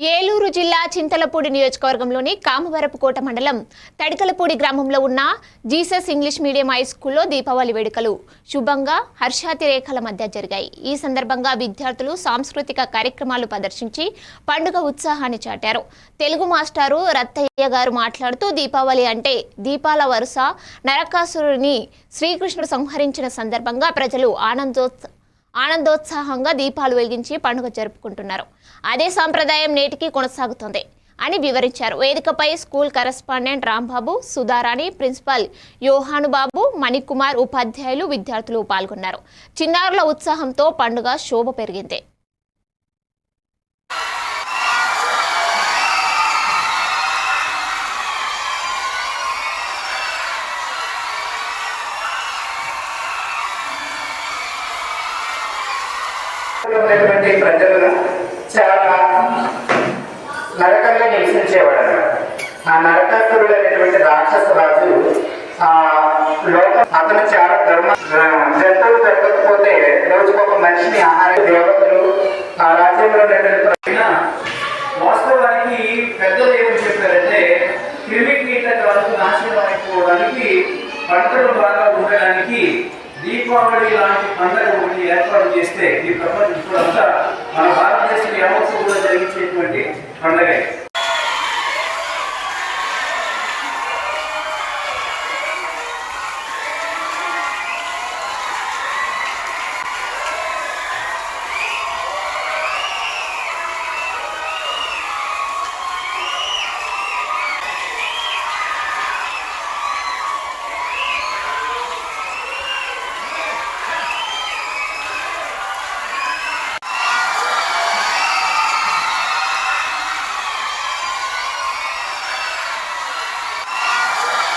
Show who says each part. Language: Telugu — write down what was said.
Speaker 1: ఏలూరు జిల్లా చింతలపూడి నియోజకవర్గంలోని కామవరపుకోట మండలం తడికలపూడి గ్రామంలో ఉన్న జీసస్ ఇంగ్లీష్ మీడియం హై స్కూల్లో దీపావళి వేడుకలు. శుభంగా హర్షాతిరేకాల మధ్య జరిగాయి. ఈ సందర్భంగా విద్యార్థులు సాంస్కృతిక కార్యక్రమాలు ప్రదర్శించి పండుగ ఉత్సాహాన్ని చాటారు. తెలుగు మాస్టారు రత్తయ్య గారు మాట్లాడుతూ దీపావళి అంటే దీపాల వరుస నరకాసురుని శ్రీకృష్ణుడు సంహరించిన సందర్భంగా ప్రజలు ఆనందోత్స ఆనందోత్సాహంగా దీపాలు వెలిగించి పండుగ జరుపుకుంటున్నారు. అదే సాంప్రదాయం నేటికి కొనసాగుతోంది అని వివరించారు. వేదికపై school correspondent Rambabu Sudharani principal Yohanubabu Manikumar ఉపాధ్యాయులు విద్యార్థులు పాల్గొన్నారు. చిన్నారుల ఉత్సాహంతో పండుగ శోభ పెరిగింది.
Speaker 2: ఉన్నటువంటి ప్రజలను చాలా నరకంగా నివసించేవాడు ఆ నరకాసురుడు అనేటువంటి రాక్షస రాజు ఆ లోకం అతను చాలా ధర్మ జంతువులు దొరకకపోతే రోజుకు ఒక మనిషిని ఆహార దేవతలు ఆ రాజ్యంలో ఉన్నటువంటి
Speaker 3: వాస్తవానికి పెద్దలు ఏమని చెప్పారంటే క్రిమి కీటకాలకు నాశనం అయిపోవడానికి పంటలు బాగా ఉండడానికి దీపావళి లాంటి పండుగ ఒకటి ఏర్పాటు చేస్తే ఈ ప్రపంచం ఇప్పుడంతా మన భారతదేశం యావత్తు కూడా జరిగించేటువంటి పండుగ.